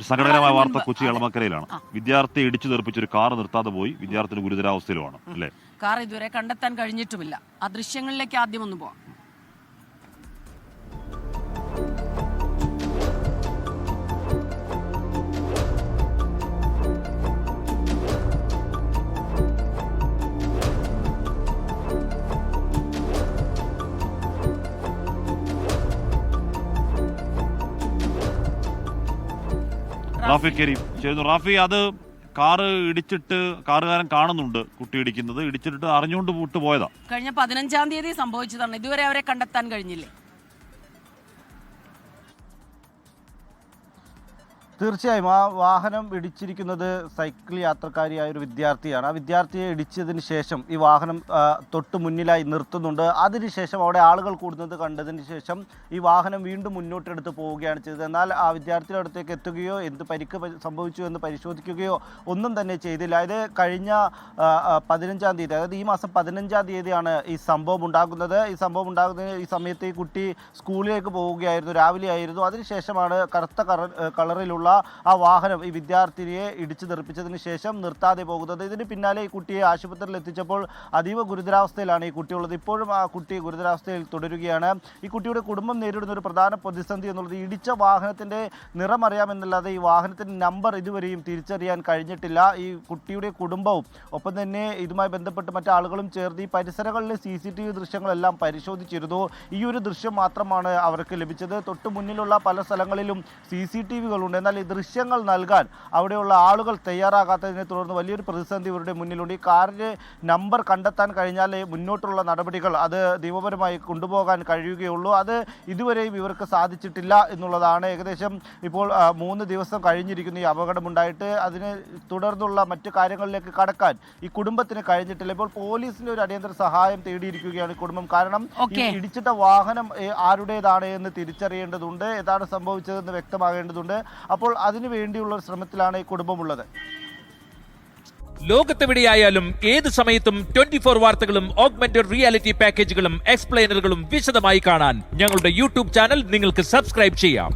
സങ്കടകരമായ വാർത്ത. കൊച്ചി. എളമക്കരയിലാണ് വിദ്യാർത്ഥി ഇടിച്ചു തെറിപ്പിച്ച് ഒരു കാർ നിർത്താതെ പോയി. വിദ്യാർത്ഥിന് ഗുരുതരാവസ്ഥയിലുമാണ്. അല്ലേ? കാർ ഇതുവരെ കണ്ടെത്താൻ കഴിഞ്ഞിട്ടുമില്ല. ആ ദൃശ്യങ്ങളിലേക്ക് ആദ്യം ഒന്ന് പോവാം. റാഫി. കരീം ചെയ്യുന്നു റാഫി അത് കാറ് ഇടിച്ചിട്ട് കാറുകാരൻ കാണുന്നുണ്ട് കുട്ടി ഇടിക്കുന്നത്. ഇടിച്ചിട്ട് അറിഞ്ഞുകൊണ്ട് വിട്ടു പോയതാ കഴിഞ്ഞ പതിനഞ്ചാം തീയതി സംഭവിച്ചതാണ്. ഇതുവരെ അവരെ കണ്ടെത്താൻ കഴിഞ്ഞില്ലേ? തീർച്ചയായും ആ വാഹനം ഇടിച്ചിരിക്കുന്നത് സൈക്കിൾ യാത്രക്കാരിയായ ഒരു വിദ്യാർത്ഥിയാണ്. ആ വിദ്യാർത്ഥിയെ ഇടിച്ചതിന് ശേഷം ഈ വാഹനം തൊട്ട് മുന്നിലായി നിർത്തുന്നുണ്ട്. അതിനുശേഷം അവിടെ ആളുകൾ കൂടുന്നത് കണ്ടതിന് ശേഷം ഈ വാഹനം വീണ്ടും മുന്നോട്ടെടുത്ത് പോവുകയാണ് ചെയ്തത്. എന്നാൽ ആ വിദ്യാർത്ഥിയുടെ അടുത്തേക്ക് എത്തുകയോ എന്ത് പരിക്ക് സംഭവിച്ചു എന്ന് പരിശോധിക്കുകയോ ഒന്നും തന്നെ ചെയ്തില്ല. അതായത് കഴിഞ്ഞ പതിനഞ്ചാം തീയതി അതായത് ഈ മാസം പതിനഞ്ചാം തീയതിയാണ് ഈ സംഭവം ഉണ്ടാകുന്നത്. ഈ സംഭവം ഉണ്ടാകുന്ന ഈ സമയത്ത് ഈ കുട്ടി സ്കൂളിലേക്ക് പോവുകയായിരുന്നു രാവിലെ ആയിരുന്നു. അതിനുശേഷമാണ് കറുത്ത കറ കളറിലുള്ള ആ വാഹനം ഈ വിദ്യാർത്ഥിനിയെ ഇടിച്ചു തെറിപ്പിച്ചതിന് ശേഷം നിർത്താതെ പോകുന്നത്. ഇതിന് പിന്നാലെ ഈ കുട്ടിയെ ആശുപത്രിയിൽ എത്തിച്ചപ്പോൾ അതീവ ഗുരുതരാവസ്ഥയിലാണ് ഈ കുട്ടിയുള്ളത് ഇപ്പോഴും ആ കുട്ടി ഗുരുതരാവസ്ഥയിൽ തുടരുകയാണ്. ഈ കുട്ടിയുടെ കുടുംബം നേരിടുന്ന ഒരു പ്രധാന പ്രതിസന്ധി എന്നുള്ളത് ഇടിച്ച വാഹനത്തിന്റെ നിറം അറിയാമെന്നല്ലാതെ ഈ വാഹനത്തിന്റെ നമ്പർ ഇതുവരെയും തിരിച്ചറിയാൻ കഴിഞ്ഞിട്ടില്ല. ഈ കുട്ടിയുടെ കുടുംബവും ഒപ്പം തന്നെ ഇതുമായി ബന്ധപ്പെട്ട് മറ്റാളുകളും ചേർന്ന് ഈ പരിസരങ്ങളിലെ സി സി ടി വി ദൃശ്യങ്ങളെല്ലാം പരിശോധിച്ചിരുന്നു. ഈ ഒരു ദൃശ്യം മാത്രമാണ് അവർക്ക് ലഭിച്ചത്. തൊട്ട് മുന്നിലുള്ള പല സ്ഥലങ്ങളിലും സി സി ടി വികളുണ്ട്. എന്നാൽ ഈ ദൃശ്യങ്ങൾ നൽകാൻ അവിടെയുള്ള ആളുകൾ തയ്യാറാകാത്തതിനെ തുടർന്ന് വലിയൊരു പ്രതിസന്ധി ഇവരുടെ മുന്നിലുണ്ട്. ഈ കാറിന്റെ നമ്പർ കണ്ടെത്താൻ കഴിഞ്ഞാൽ മുന്നോട്ടുള്ള നടപടികൾ അത് നിയമപരമായി കൊണ്ടുപോകാൻ കഴിയുകയുള്ളൂ. അത് ഇതുവരെയും ഇവർക്ക് സാധിച്ചിട്ടില്ല എന്നുള്ളതാണ് ഏകദേശം ഇപ്പോൾ മൂന്ന് ദിവസം കഴിഞ്ഞിരിക്കുന്നു ഈ അപകടമുണ്ടായിട്ട്. അതിനെ തുടർന്നുള്ള മറ്റു കാര്യങ്ങളിലേക്ക് കടക്കാൻ ഈ കുടുംബത്തിന് കഴിഞ്ഞിട്ടില്ല. ഇപ്പോൾ പോലീസിന്റെ ഒരു അടിയന്തര സഹായം തേടിയിരിക്കുകയാണ് കുടുംബം. കാരണം. ഇടിച്ചിട്ട വാഹനം ആരുടേതാണ് എന്ന് തിരിച്ചറിയേണ്ടതുണ്ട്. ഏതാണ് സംഭവിച്ചതെന്ന് വ്യക്തമാകേണ്ടതുണ്ട്. അപ്പോൾ അതിനു വേണ്ടിയുള്ള ശ്രമത്തിലാണ് ഈ കുടുംബമുള്ളത്. ലോകത്തെവിടെയായാലും ഏത് സമയത്തും ട്വന്റി ഫോർ വാർത്തകളും ഓഗ്മെന്റഡ് റിയാലിറ്റി പാക്കേജുകളും എക്സ്പ്ലെയിനറുകളും വിശദമായി കാണാൻ ഞങ്ങളുടെ യൂട്യൂബ് ചാനൽ നിങ്ങൾക്ക് സബ്സ്ക്രൈബ് ചെയ്യാം.